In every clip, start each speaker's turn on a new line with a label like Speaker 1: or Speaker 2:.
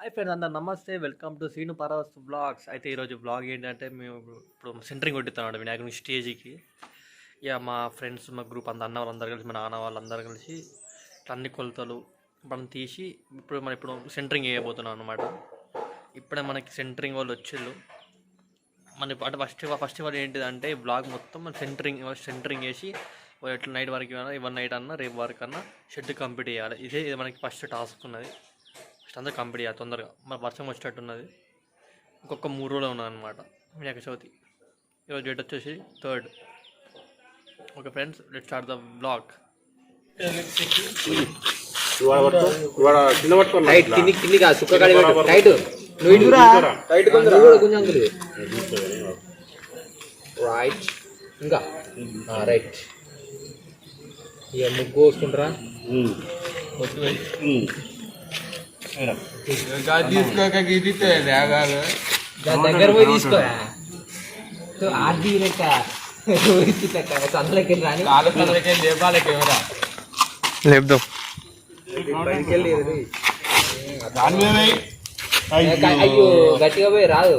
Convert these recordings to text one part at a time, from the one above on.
Speaker 1: Hi friends అందరు నమస్తే. Welcome to Seenu Paravas blogs అయితే ఈరోజు బ్లాగ్ ఏంటంటే మేము ఇప్పుడు- సెంటరింగ్ కొట్టిస్తున్నాడు వినాయకుని స్టేజ్కి. ఇక మా ఫ్రెండ్స్ మా గ్రూప్ అంత అన్న వాళ్ళందరూ కలిసి మా నాన్న వాళ్ళందరూ కలిసి ఇట్లా అన్ని కొలతలు మనం తీసి ఇప్పుడు మనం ఇప్పుడు సెంటరింగ్ వేయబోతున్నాం అనమాట ఇప్పుడే మనకి సెంటరింగ్ వాళ్ళు వచ్చిళ్ళు. మన అంటే ఫస్ట్ ఫస్ట్ వాళ్ళు ఏంటిదంటే ఈ బ్లాగ్ మొత్తం మన సెంటరింగ్ సెంటరింగ్ వేసి ఎట్లా నైట్ వరకు అయినా నైట్ అన్నా రేపు వరకు అన్నా షెడ్ కంప్లీట్ చేయాలి. ఇదే ఇది మనకి ఫస్ట్ టాస్క్ ఉన్నది. ఫస్ట్ అందరూ కంప్లీట్ చేయాలి తొందరగా. మన వర్షం వచ్చేటట్టు ఉన్నది ఇంకొక మూడు రోజులు ఉన్నది అనమాట వినాయక చవితి. ఈరోజు డేట్ వచ్చేసి third okay friends let start the blog
Speaker 2: అందులో రైట్ ఇంకా. రైట్ ఇక ముగ్గు వస్తుంటారా దగ్గర పోయి తీసుకో. ఆర్డీ సందులోకి రాని.
Speaker 1: లేపుదాం.
Speaker 2: అయ్యో గట్టిగా పోయి రాదు.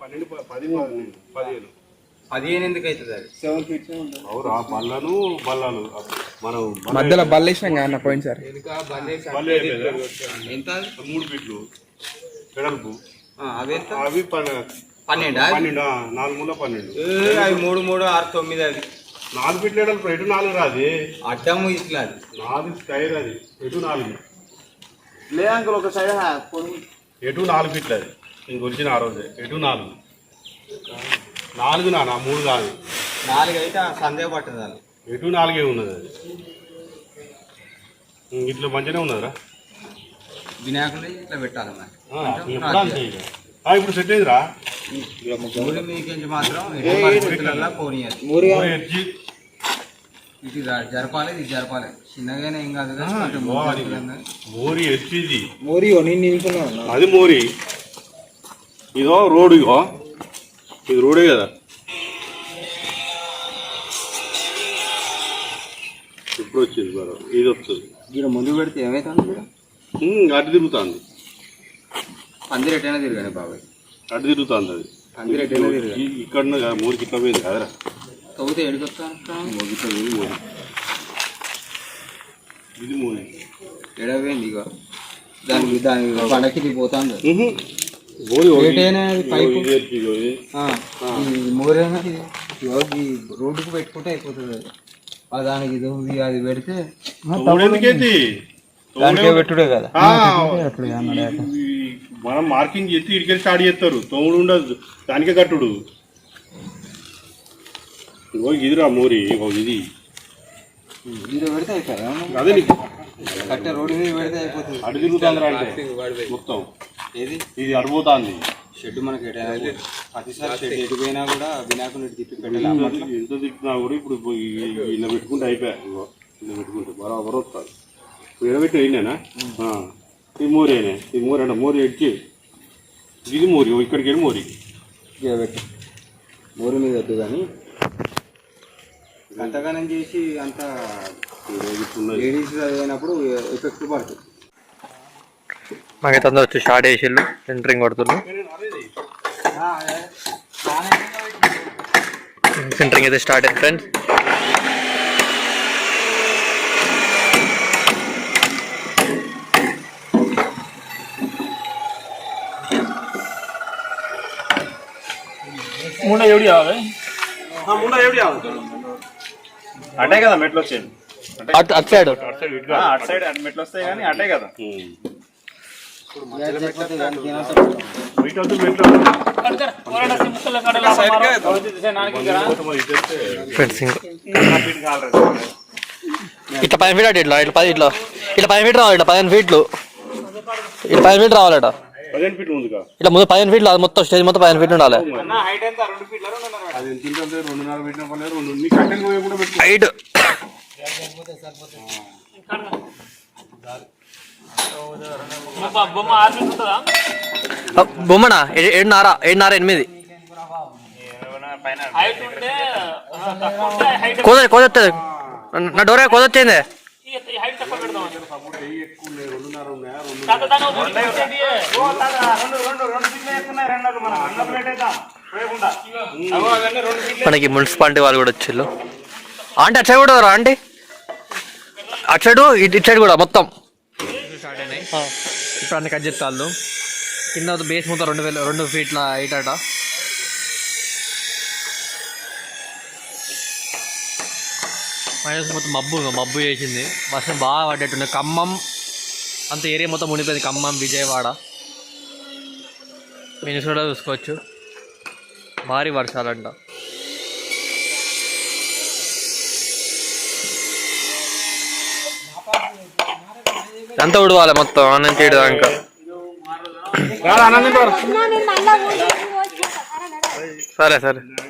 Speaker 3: పన్నెండు ప- పది పన్నెండు, పదిహేను.
Speaker 2: పదిహేను ఎందుకు అవుతుంది అది?
Speaker 3: అవురా బల్లను బల్లాలు మనం బల్ల-
Speaker 4: మధ్యలో బల్లేసినాం కదా అన్న పోయింది సార్?
Speaker 2: ఎంత
Speaker 3: మూడు ఫీట్లు. వెడల్పు
Speaker 2: అవి పన్నెండా.
Speaker 3: పన్నెండు? నాలుగు మూల పన్నెండు.
Speaker 2: ఏ, అవి మూడు మూడు ఆరు తొమ్మిది అది
Speaker 3: నాలుగు ఫీట్లు ఎటు నాలుగు రాది
Speaker 2: అడ్డము ఇట్లా అది.
Speaker 3: నాలుగు స్కైర్ అది ఎటు నాలుగు.
Speaker 2: లే అంకుల్ ఒక సైడ్
Speaker 3: ఎటు నాలుగు ఫీట్లు అది. ఇంక వచ్చిన ఆ రోజే ఎటు నాలుగు. నాలుగు నానా మూడు కాదు
Speaker 2: నాలుగు అయితే సందేహ పట్టదు అది.
Speaker 3: ఎటు నాలుగే ఉన్నది అది. ఇట్లా మంచిగానే ఉన్నదిరా
Speaker 2: వినాయకుడు ఇట్లా పెట్టాలి మరి.
Speaker 3: ఇప్పుడు సెట్ అయిందిరా.
Speaker 2: మూడు మీదకి మాత్రం
Speaker 3: ఎడ్జి.
Speaker 2: ఇటు జ- జరపాలి ఇది జరపాలి. చిన్నగానే ఏం కాదు.
Speaker 3: మోరి ఎస్టీజీ
Speaker 4: మోరి నేను నిలుచున్నాను
Speaker 3: అది మోరి. ఇదో రోడ్ ఇగో. ఇది రోడే కదా. ఇప్పుడు వచ్చింది బరో ఇది వస్తుంది
Speaker 2: ఈడ ముందు పెడితే ఏమవుతుంది ఇక్కడ
Speaker 3: అటు తిరుగుతుంది.
Speaker 2: పందిరి ఎట్టైనా తిరగాలి బాబాయ్.
Speaker 3: అటు తిరుగుతుంది అది.
Speaker 2: పందిరి ఎట్టైనా తిరగాలి
Speaker 3: ఇక్కడ మోరికి ఇట్లా పోయింది కదరా.
Speaker 2: తవ్వుతే
Speaker 3: ఇట్లా పోయింది మోరి ఇది మోరి
Speaker 2: ఎడవేంది ఇక దానికి దాని పండకి ఇది పోతుంది. మోరేనా ఇది? రోడ్డుకు పెట్టుకుంటే అయిపోతుంది అది. ఆ దానికి ఇది అది పెడితే పెట్టుడే కదా.
Speaker 3: మనం మార్కింగ్ చేసి ఇడికి స్టార్ట్ చేస్తారు. తోముడు ఉండదు. దానికే కట్టుడు. ఇగో ఇదిరా మోరి ఇగో ఇది.
Speaker 2: పెడితే అయిపోయి
Speaker 3: అదే నీకు.
Speaker 2: కట్టే రోడ్డు మీద పెడితే అయిపోతుంది.
Speaker 3: అటు తిరుగుతుందిరా అంటే. మొత్తం.
Speaker 2: ఏది?
Speaker 3: ఇది అడిపోతుంది
Speaker 2: షెడ్ మనకి. ప్రతిసారి షెడ్ ఎటు పోయినా కూడా వినాయకుని తిప్పి పెట్టాలి.
Speaker 3: ఎంత తిప్పినా కూడా ఇప్పుడు ఇలా పెట్టుకుంటే అయిపోయా. ఇగో ఇలా పెట్టుకుంటే బరాబర్ వస్తుంది ఎడబెట్టి అయినానా ఈ మోరి అయినా ఈ మోరి అంటే మోరి ఎడ్చి ఇది మోరి ఇక్కడికి వెళ్ళి మోరి.
Speaker 2: మోరు మీద వద్దు కానీ అంతగానం చేసి అంత. లేడీస్ అయినప్పుడు ఎఫెక్ట్ పడుతుంది
Speaker 1: మాకైతే అందరూ వచ్చి స్టార్ట్ చేసిళ్ళు సెంటరింగ్ కొడుతున్నారు సెంటరింగ్ అయితే స్టార్ట్ అయింది ఫ్రెండ్స్.
Speaker 5: అటే కదా మెట్లు వచ్చేది
Speaker 1: అటు అటు సైడ్
Speaker 5: ఆ, అటు సైడ్ అటు మెట్లు వస్తాయి కానీ అటే కదా
Speaker 1: ఫ్రెండ్స్ ఇట్లా పదిహేను ఫీట్ అటు ఇట్లా ఇట్లా పది ఇట్లా ఇట్లా పదిహేను ఫీట్ రావాలి ఇట్లా పదిహేను ఫీట్లు ఇట్లా పదిహేను ఫీట్ రావాలట
Speaker 3: పదిహేను ఫీట్లు ముందుగా
Speaker 1: ఇట్లా ముందు పదిహేను ఫీట్లు అది మొత్తం స్టేజ్ మొత్తం పదిహేను ఫీట్లు ఉండాలి. హైట్ బొమ్మనా? ఏడున్నర ఏడున్నర ఎనిమిది. కోద కోదొస్తుంది నా డోరే కోదొచ్చింది మనకి మున్సిపాలిటీ వాళ్ళు కూడా వచ్చిళ్ళు ఆంటీ అటు సైడ్ కూడా రా ఆంటీ. అటు సైడు ఇటు ఇటు సైడ్ కూడా మొత్తం. ఇప్పుడు అన్ని కట్ చెప్తాళ్ళు కింద బేస్ మొత్తం రెండు వేల రెండు ఫీట్ల ఎయిట్ అట. మైనస్ మొత్తం మబ్బు మబ్బు చేసింది. వర్షం బాగా పడ్డట్టుంది. ఖమ్మం అంత ఏరియా మొత్తం మునిగిపోయింది. ఖమ్మం విజయవాడ. మీరు కూడా చూసుకోవచ్చు. భారీ వర్షాలంట. ఎంత ఉడవాలి మొత్తం. అన్నం చేయడం దాకా. సరే.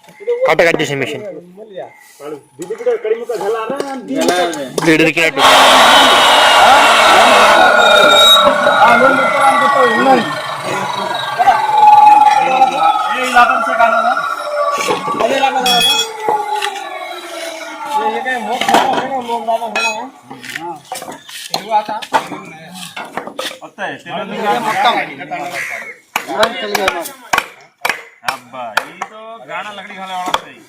Speaker 1: ಕಾಟ ಕಾಡ್ತೀವಿ ಮಿಷನ್ ಲೀಡರ್ ಕೇಟ್ మొత్తం
Speaker 5: అబ్బా ఈతో గాడ
Speaker 4: లకడి కాలే వాడతాయి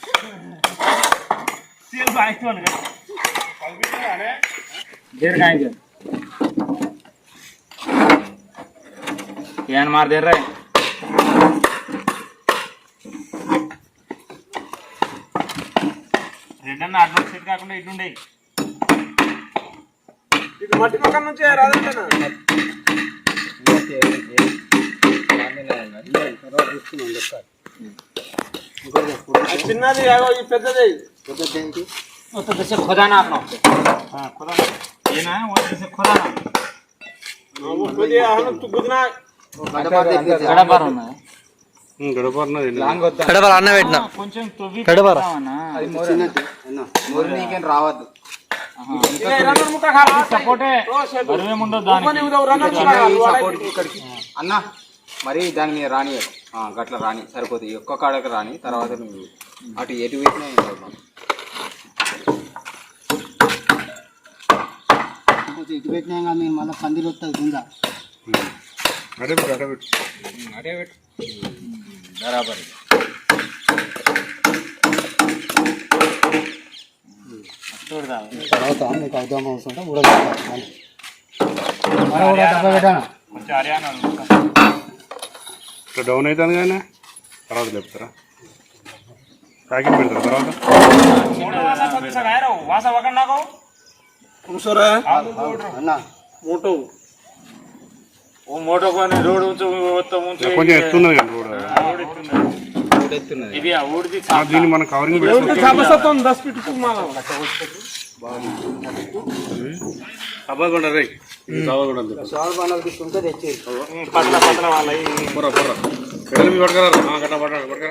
Speaker 4: సీల్ దేర్ కాయగా ఏన్
Speaker 5: మార్ దేర్ అడ్వాన్స్ సెట్ కాకుండా
Speaker 2: ఇటుండే ఇది మట్టి
Speaker 4: పక్కన నుంచి రాదంటే
Speaker 5: చిన్నది ఈ పెద్దది. పెద్దది ఏంటి దశ ఖోదానా
Speaker 4: ఖోదానా ఏనా? దశ
Speaker 3: ఖోదానా
Speaker 1: గడపర అన్న. పెట్టిన.
Speaker 2: గడపర రావద్దు.
Speaker 5: సపోర్టే.
Speaker 2: మరి దాని మీద రాని గట్ల రాని సరిపోతుంది ఒక్క కాడకి రాని తర్వాత నువ్వు అటు ఎటు పెట్టినా ఏం కాదు మాకు.
Speaker 6: ఇటు పెట్టినా కానీ మీరు మళ్ళీ పందిరి వస్తుంది కింద
Speaker 3: అడే పెట్టు అడే పెట్టు.
Speaker 2: అదే పెట్టు. బరాబర్
Speaker 6: తర్వాత మీకు అర్థం అవసరం కూడా
Speaker 5: కొంచెం హర్యానా
Speaker 3: ఇట్లా డౌన్ అవుతుంది కానీ తర్వాత చెప్తారా? ప్యాకింగ్ పెడతారా తర్వాత?
Speaker 5: వాస ఒకటి నాకు
Speaker 6: అన్న.
Speaker 5: ఓ మోటో కొని రోడ్ ఉంచు
Speaker 3: కొంచెం ఎత్తున్నది కానీ రోడ్.
Speaker 5: ఇది
Speaker 3: దీన్ని మనం కవరింగ్ పెట్టుకుంటాం సభకుండా రే సభకుండా
Speaker 6: సోల్ బండలు తీసుకుంటే తెచ్చేది
Speaker 5: పట్ల పట్ల వాళ్ళ
Speaker 3: పొర పొర. పట్టరా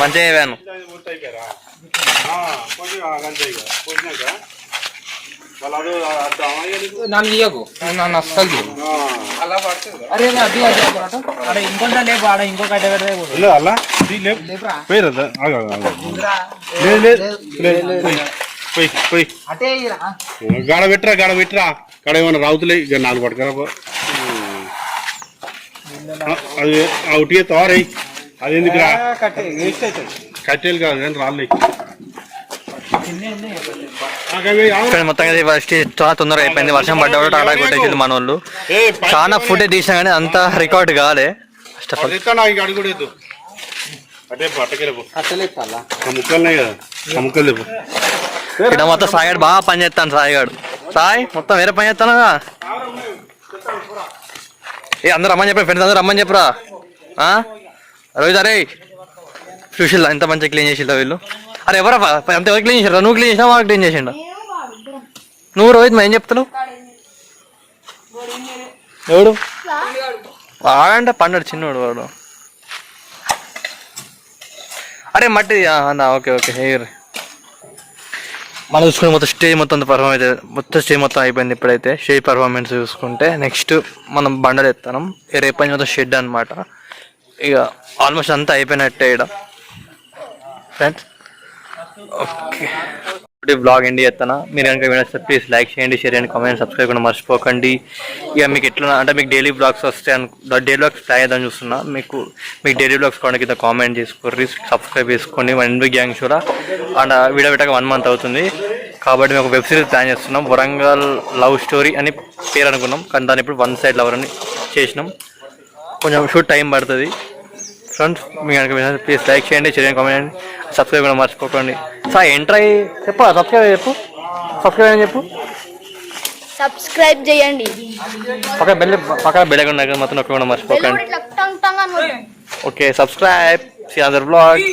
Speaker 1: మంచిగా వేను
Speaker 4: నన్ను తీయకు నన్ను అస్సలు. అరే అది అక్కడ లేపు ఆడ
Speaker 3: లేదు అలా లేదు, లేదు. పోయి పోయి.
Speaker 4: అటే
Speaker 3: గాడ పెట్టరా గాడ పెట్టరా. గాడ ఏమన్నా రావుతులే ఇక నాలుగు పట్టుకరా అది అవుట్ తోరై అది ఎందుకు రా
Speaker 2: కట్టే వేస్ట్ అవుతుంది.
Speaker 3: కట్టేలు కాదు కానీ రాళ్ళే
Speaker 1: మొత్తంగా చాలా తొందరగా అయిపోయింది. వర్షం పడ్డా టాటా కొట్టేసింది మన వాళ్ళు. చాలా ఫుటేజ్ తీసినా కానీ అంత రికార్డ్ కాలే. ఫస్ట్ ఆఫ్ ఆల్
Speaker 3: నాకు ఇక అడుగు లేదు అటే పట్టకెళ్ళిపో
Speaker 2: కట్టలేపాలా
Speaker 3: ఆ ముక్కలున్నాయి కదా ముక్కలు
Speaker 1: ఇక్కడ మొత్తం సాయిగాడు బాగా పని చేస్తాను సాయిగాడు సాయి మొత్తం వేరే పని చేస్తానుగా ఏ అందరు రమ్మని చెప్పరా ఫ్రెండ్స్ అందరు రమ్మని చెప్పరా? ఆ? రోహిత్ అరే చూసిల్లా ఎంత మంచిగా క్లీన్ చేసిల్లా వీళ్ళు? అరే ఎవరా అంత ఎవరు క్లీన్ చేసారా నువ్వు క్లీన్ చేసినా వాళ్ళు క్లీన్ చేసిండు? నువ్వు రోహిత్ మా ఏం చెప్తున్నావు? ఎవడు? వాడంటే పండాడు చిన్నోడు వాడు. అరే మట్టి ఆ, ఓకే ఓకే హెయిర్ మనం చూసుకుని మొత్తం స్టేజ్ మొత్తం పర్ఫామ్ అయితే మొత్తం స్టేజ్ మొత్తం అయిపోయింది ఇప్పుడైతే. స్టేజ్ పర్ఫార్మెన్స్ చూసుకుంటే నెక్స్ట్ మనం బండలు ఎత్తాం రేపటి మొత్తం షెడ్ అనమాట ఇక ఆల్మోస్ట్ అంతా అయిపోయినట్టే ఇక్కడ ఫ్రెండ్స్ ఓకే ఇప్పుడు బ్లాగ్ ఎండి చేస్తాను. మీరు కనుక వినొస్తే ప్లీజ్ లైక్ చేయండి షేర్ చేయండి కామెంట్ సబ్స్క్రైబ్ కూడా మర్చిపోకండి. ఇక మీకు ఎట్లా అంటే మీకు డైలీ బ్లాగ్స్ వస్తాయి అను డైలీ బ్లాగ్స్ ట్రై చేద్దాం చూస్తున్నా. మీకు మీకు డైలీ బ్లాగ్స్ కావడానికి కింద కామెంట్ చేసుకోర్రి సబ్స్క్రైబ్ చేసుకోండి. మన ఎన్బి గ్యాంగ్ కూడా అండ్ వీడియో పెట్టాక వన్ మంత్ అవుతుంది. కాబట్టి మేము ఒక వెబ్ సిరీస్ ప్లాన్ చేస్తున్నాం. వరంగల్ లవ్ స్టోరీ అని పేరు అనుకున్నాం. కానీ దాన్ని ఇప్పుడు వన్ సైడ్ లవర్ అని చేసినాం. కొంచెం షూట్ టైం పడుతుంది. ఫ్రెండ్స్ మీ కనుక ప్లీజ్ లైక్ చేయండి చేయండి కామెంట్ చేయండి సబ్స్క్రైబ్ కూడా మర్చిపోకండి. సార్ ఎంటర్ అయ్యి చెప్పు సబ్స్క్రైబ్ చెప్పు. సబ్స్క్రైబ్ అని చెప్పు.
Speaker 7: సబ్స్క్రైబ్ చేయండి.
Speaker 1: పక్క బెల్ పక్కన బెల్ దగ్గర మాత్రం నొక్కకుండా మర్చిపోకండి.
Speaker 7: కూడా.
Speaker 1: Okay subscribe see other blog.